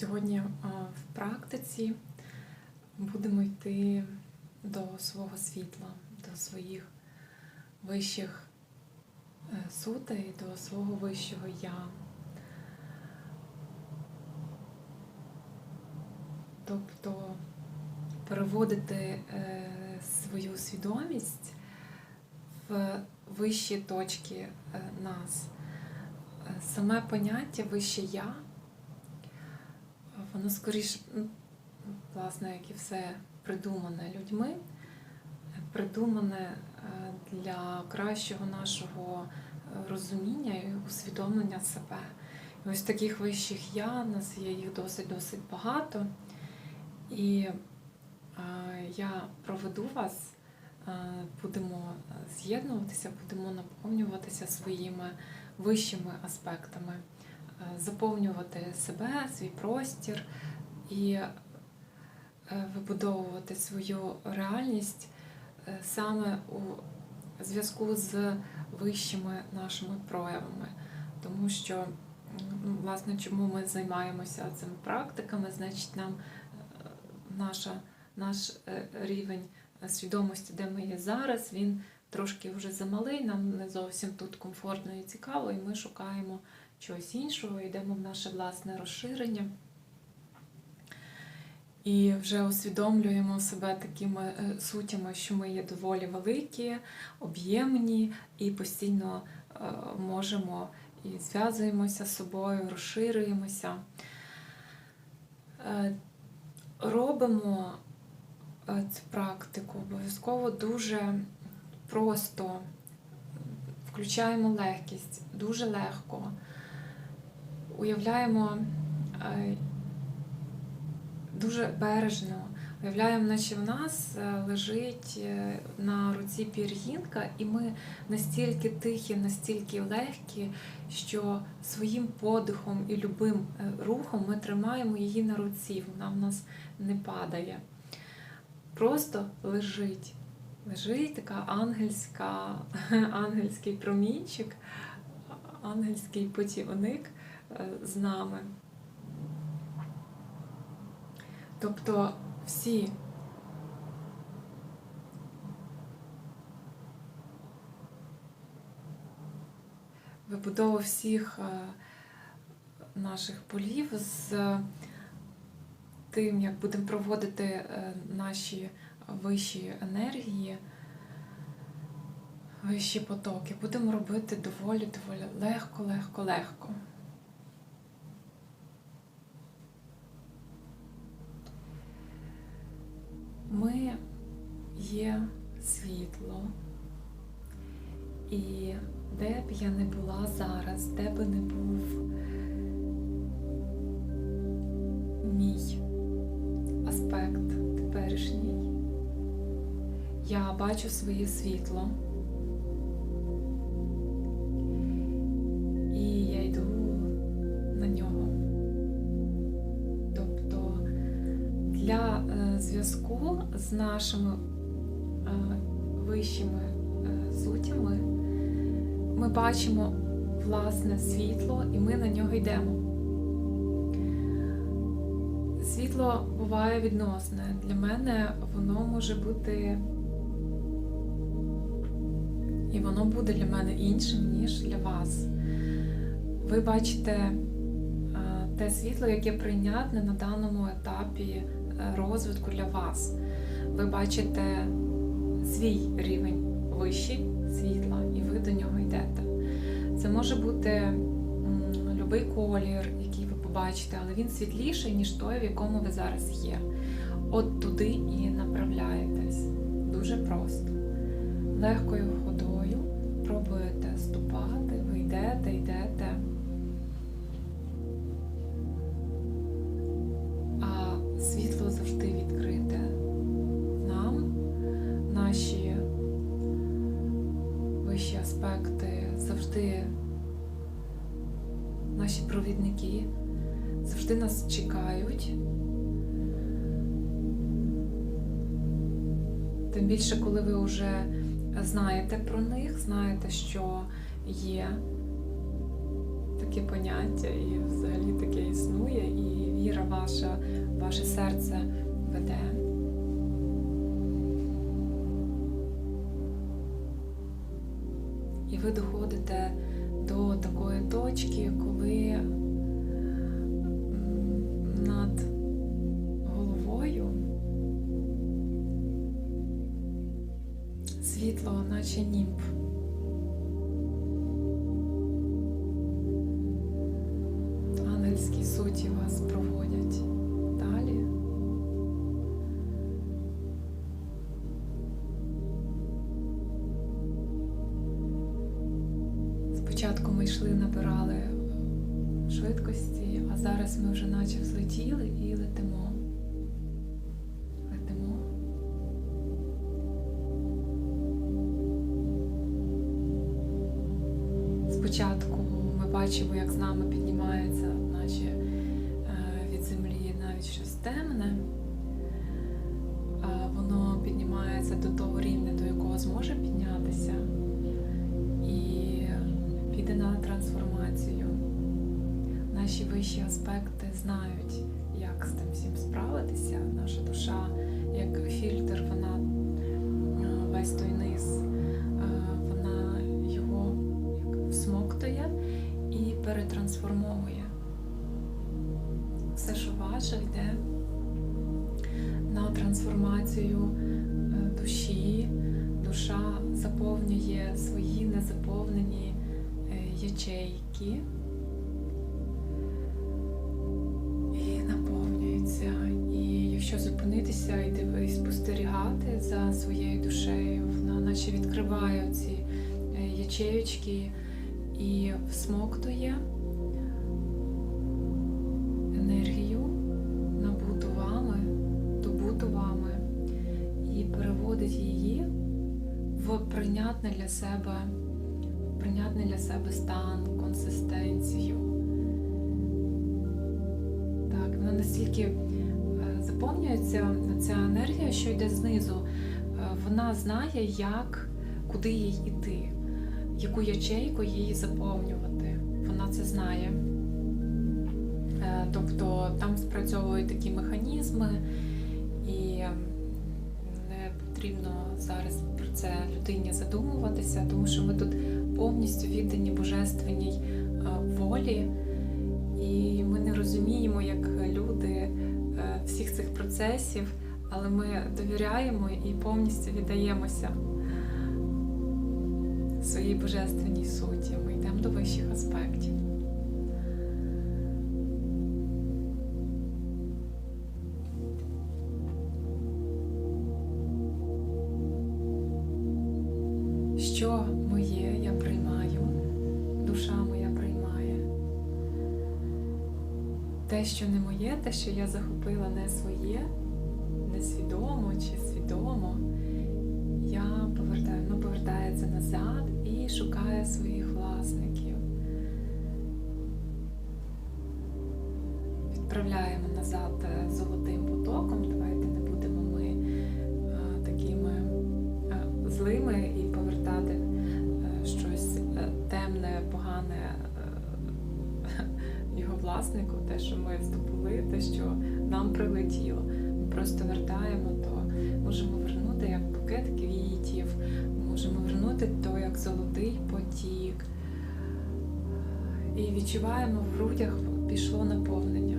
Сьогодні в практиці будемо йти до свого світла, до своїх вищих е, сутей, до свого вищого я. Тобто переводити е, свою свідомість в вищі точки е, нас. Саме поняття вище я, воно скоріше, ну, власне, як і все придумане людьми, придумане е, для кращого нашого е, розуміння і усвідомлення себе. І ось таких вищих я, нас є їх досить-досить багато. І е, я проведу вас, будемо з'єднуватися, будемо наповнюватися своїми вищими аспектами, заповнювати себе, свій простір і е, вибудовувати свою реальність е, саме у зв'язку з вищими нашими проявами. Тому що, ну, власне, чому ми займаємося цими практиками, значить, нам е, наша, наш е, рівень свідомості, де ми є зараз, він трошки вже замалий, нам не зовсім тут комфортно і цікаво, і ми шукаємо чогось іншого, йдемо в наше власне розширення. І вже усвідомлюємо себе такими е, сутями, що ми є доволі великі, об'ємні і постійно е, можемо і зв'язуємося з собою, розширюємося. Е, Робимо цю практику обов'язково дуже просто, включаємо легкість, дуже легко. Уявляємо е, дуже бережно. Уявляємо, наче в нас е, лежить е, на руці пір'їнка, і ми настільки тихі, настільки легкі, що своїм подихом і любим рухом ми тримаємо її на руці, вона в нас не падає. Просто лежить. Лежить така ангельська, ангельський промінчик, ангельський путівник е, з нами. Тобто всі вибудова всіх е, наших полів з тим, як будемо проводити е, наші вищі енергії, вищі потоки, будемо робити доволі, доволі легко, легко, легко. Ми є світло, і де б я не була зараз, де би не був мій аспект теперішній, я бачу своє світло. Зв'язку з нашими е, вищими е, сутями ми бачимо власне світло і ми на нього йдемо. Світло буває відносне. Для мене воно може бути і воно буде для мене іншим, ніж для вас. Ви бачите е, те світло, яке прийнятне на даному етапі розвитку для вас. Ви бачите свій рівень вищий світла, і ви до нього йдете. Це може бути любий колір, який ви побачите, але він світліший, ніж той, в якому ви зараз є. От туди і направляєтесь. Дуже просто. Легкою ходою завжди нас чекають. Тим більше, коли ви вже знаєте про них, знаєте, що є таке поняття, і взагалі таке існує, і віра ваша, ваше серце веде. І ви доходите до такої точки, коли Спочатку ми йшли, набирали швидкості, а зараз ми вже наче взлетіли і летимо. Летимо. Спочатку ми бачимо, як з нами піднімається, наче е, від землі навіть щось темне. Наші вищі аспекти знають, як з тим всім справитися. Наша душа, як фільтр, вона е, весь той низ, е, вона його як всмоктує і перетрансформовує. Все, що ваше, йде на трансформацію е, душі. Душа заповнює свої незаповнені ячейки Якщо зупинитися і дивись, спостерігати за своєю душею, вона наче відкриває ці е, ячеючки і всмоктує енергію, набуту вами, добуту вами, і переводить її в прийнятне для себе, прийнятний для себе стан, консистенцію. Так, вона настільки заповнюється ця енергія, що йде знизу. Е, Вона знає, як, куди їй йти, яку ячейку їй заповнювати. Вона це знає. Е, Тобто там спрацьовують такі механізми, і не потрібно зараз про це людині задумуватися, тому що ми тут повністю віддані божественній е, волі, і ми не розуміємо, як люди процесів, але ми довіряємо і повністю віддаємося своїй божественній суті. Ми йдемо до вищих аспектів. Те, що я захопила не своє, несвідомо чи свідомо, я повертаю, воно повертається назад і шукає своїх власників. Відправляємо назад е, золотим потоком. Що нам прилетіло. Ми просто вертаємо то, можемо вернути як букет квітів, можемо вернути то як золотий потік. І відчуваємо в грудях пішло наповнення.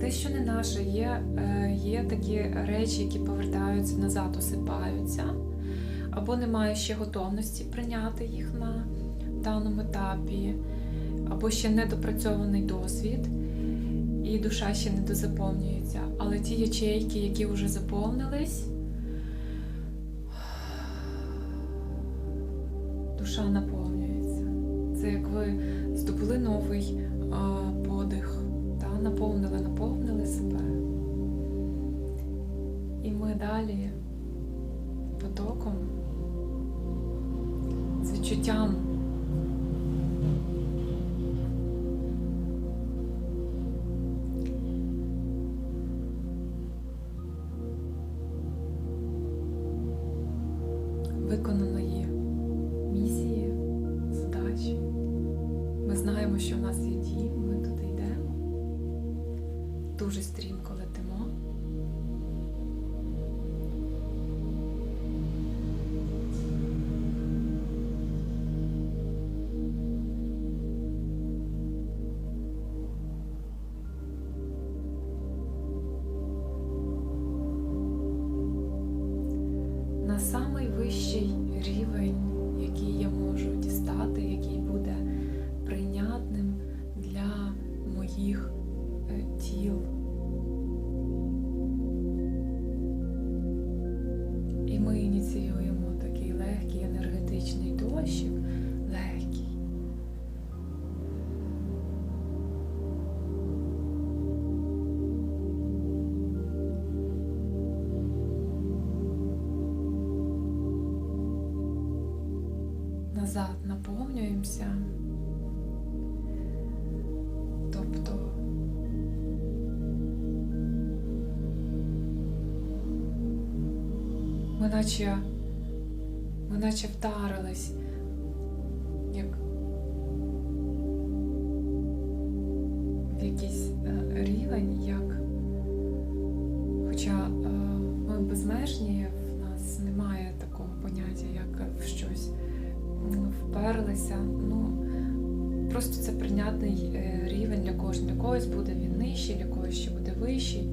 Те, що не наше, є, е, є такі речі, які повертаються назад, осипаються, або немає ще готовності прийняти їх на даному етапі, або ще недопрацьований досвід, і душа ще не дозаповнюється. Але ті ячейки, які вже заповнились, душа наповнюється. Це як ви здобули новий а, подих, та, наповнили, наповнили себе. І ми далі потоком з відчуттям. Назад наповнюємося. Тобто ми наче, ми наче вдарились, як в якийсь е, рівень, як хоча е, ми безмежні, немає такого поняття, як в щось вперлися. Ну, просто це прийнятний е, рівень для кожного. Для когось буде він нижчий, для когось ще буде вищий,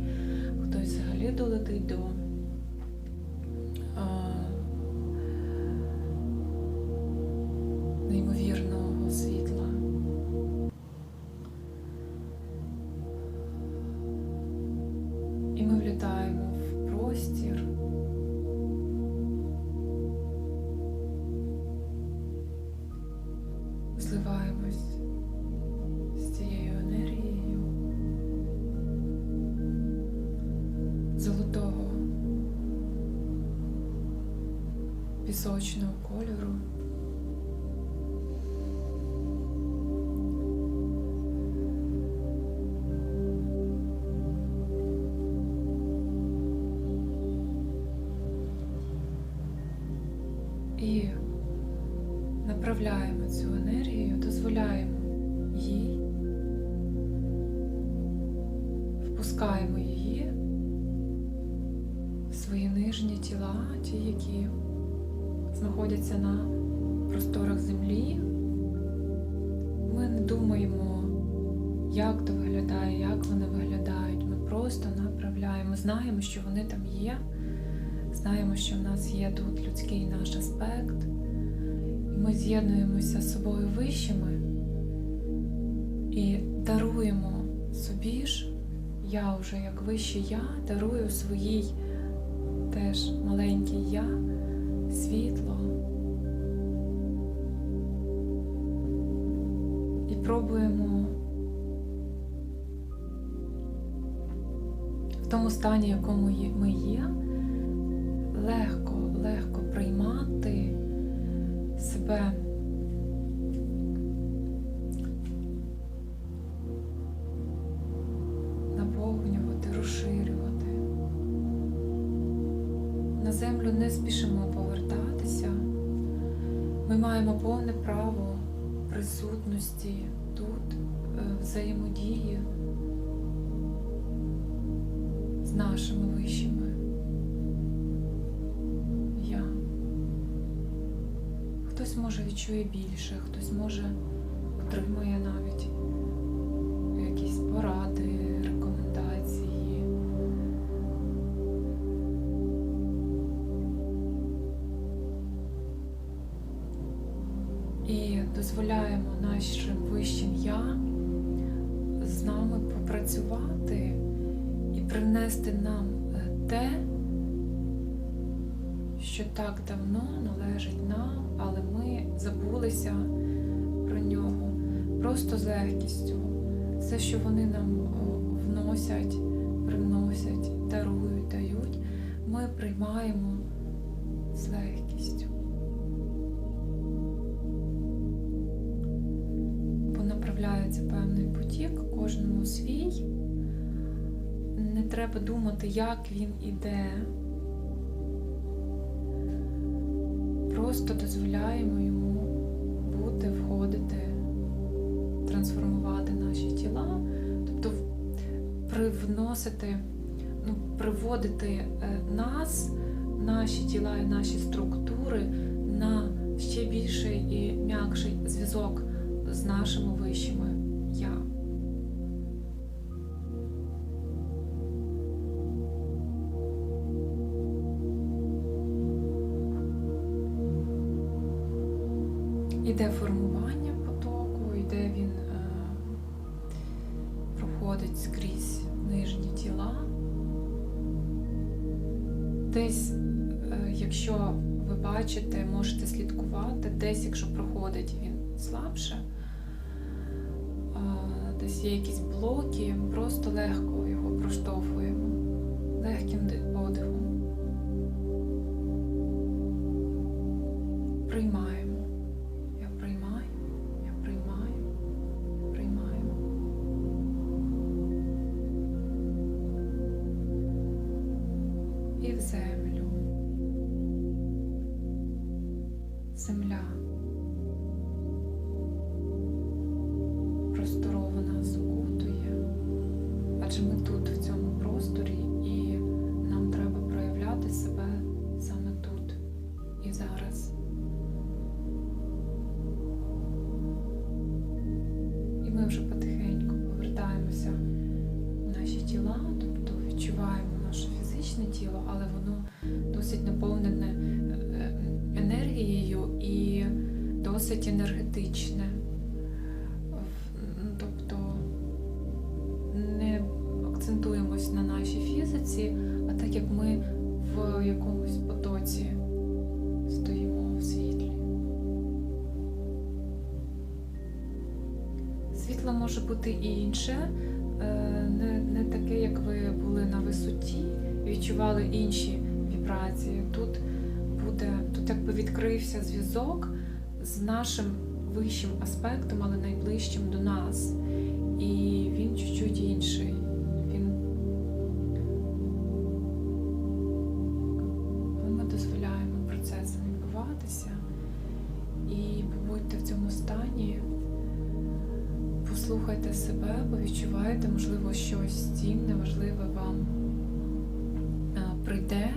хтось взагалі долетить до пісочного кольору. І направляємо цю енергію, дозволяємо їй, впускаємо її в свої нижні тіла, ті, які знаходяться на просторах землі. Ми не думаємо, як то виглядає, як вони виглядають. Ми просто направляємо, знаємо, що вони там є, знаємо, що в нас є тут людський наш аспект. І ми з'єднуємося з собою вищими і даруємо собі ж, я вже як вище я, дарую своїй теж маленькій я світло. І пробуємо в тому стані, якому ми є, легко, легко приймати себе наповнювати, розширювати. На землю не спішимо повертатися. Ми маємо повне право присутності тут, е, взаємодії з нашими вищими я. Хтось може відчує більше, хтось може отримує навіть дозволяємо нашим вищим я з нами попрацювати і принести нам е, те, що так давно належить нам, але ми забулися про нього просто з легкістю. Все, що вони нам вносять, приносять, дарують, дають, ми приймаємо з легкістю. Направляється певний потік, кожному свій. Не треба думати, як він іде. Просто дозволяємо йому бути, входити, трансформувати наші тіла. Тобто привносити, ну, приводити е, нас, наші тіла і наші структури на ще більший і м'якший зв'язок з нашими вищими Іде формування потоку, іде він е, проходить скрізь нижні тіла. Десь, е, якщо ви бачите, можете слідкувати, десь, якщо проходить він слабше, е, десь є якісь блоки, просто легко його проштовхуємо, легким ди- подихом. Приймаємо. Світло може бути і інше, е, не, не таке, як ви були на висоті, відчували інші вібрації. Тут буде, тут якби відкрився зв'язок з нашим вищим аспектом, але найближчим до нас. І він чуть-чуть інший. Себе, відчуваєте, можливо, щось цінне, важливе вам е, прийде.